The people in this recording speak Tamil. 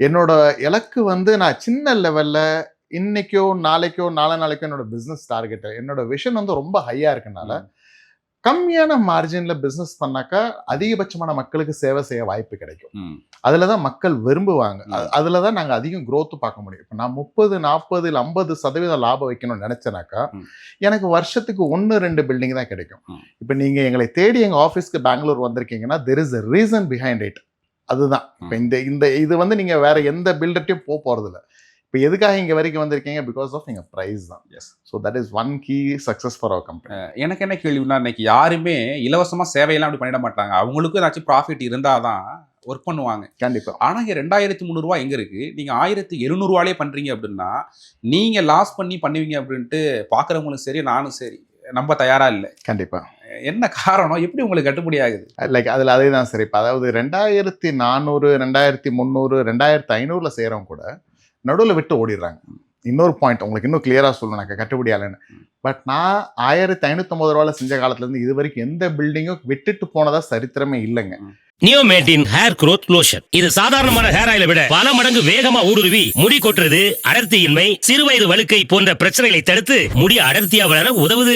என்னோட இலக்கு வந்து நான் சின்ன லெவல்ல இன்னைக்கோ நாளைக்கோ நாளை நாளைக்கோ என்னோட பிசினஸ் டார்கெட் என்னோட விஷன் வந்து ரொம்ப ஹையா இருக்கனால கம்மியான மார்ஜின்ல பிசினஸ் பண்ணாக்கா அதிகபட்சமான மக்களுக்கு சேவை செய்ய வாய்ப்பு கிடைக்கும். அதுல தான் மக்கள் விரும்புவாங்க. அ- அதுல தான் நாங்க அதிகம் growth பார்க்க முடியும் இப்போ நான் முப்பது நாற்பது இல்லை ஐம்பது சதவீதம் லாபம் வைக்கணும்னு நினைச்சேனாக்கா. எனக்கு வருஷத்துக்கு ஒன்று ரெண்டு பில்டிங் தான் கிடைக்கும். இப்போ நீங்க எங்களை தேடி எங்க ஆஃபீஸ்க்கு Bangalore வந்திருக்கீங்கன்னா there is a reason behind it அதுதான். இப்போ. இந்த இந்த இது வந்து நீங்க வேற எந்த பில்டர்ட்டையும் போக போறது இல்ல இப்போ எதுக்காக இங்க வரைக்கும் வந்திருக்கீங்க? பிகாஸ் ஆஃப் எங்க ப்ரைஸ் தான். Yes. So that is one key success for our company எனக்கு என்ன கேள்வினா இன்னைக்கு யாருமே இலவசமா சேவையெல்லாம் அப்படி பண்ணிட மாட்டாங்க. அவங்களுக்கும் ஏதாச்சும் ப்ராஃபிட் இருந்தாதான் ஒர்க் பண்ணுவாங்க. கண்டிப்பா. ஆனா இங்க ரெண்டாயிரத்தி முந்நூறுவா எங்க இருக்கு? நீங்க ஆயிரத்தி எழுநூறுவாலே பண்றீங்க அப்படின்னா நீங்க லாஸ் பண்ணி பண்ணுவீங்க அப்படின்ட்டு பாக்குறவங்களும் சரி நானும் சரி நம்ப தயாரா இல்லை. கண்டிப்பா. என்ன காரணம்? எப்படி உங்களுக்கு கட்டுப்படி ஆகுது லைக் அதில் அதே தான் சரி இப்போ அதாவது ரெண்டாயிரத்தி நானூறு ரெண்டாயிரத்தி முந்நூறு ரெண்டாயிரத்தி ஐநூறுல செய்கிறவங்க கூட நடுவில் விட்டு ஓடிடுறாங்க. இன்னொரு பாயிண்ட் உங்களுக்கு இன்னும் கிளியராக சொல்லணும். கட்டுப்படி ஆகலைன்னு. பட் நான் ஆயிரத்தி ஐநூற்றம்பது ரூபாயில் செஞ்ச காலத்துலேருந்து இது வரைக்கும் எந்த பில்டிங்கும் விட்டுட்டு போனதா சரித்திரமே இல்லைங்க. நியோமேட்டின் ஹேர் growth லோஷன் இது சாதாரணமான ஹேர் ஆயிலை விட பல மடங்கு வேகமா ஊடுருவி முடி கொட்டுறது அடர்த்தியின்மை சிறுவயது வழுக்கை போன்ற பிரச்சனைகளை தடுத்து முடி அடர்த்தியா வளர உதவுது.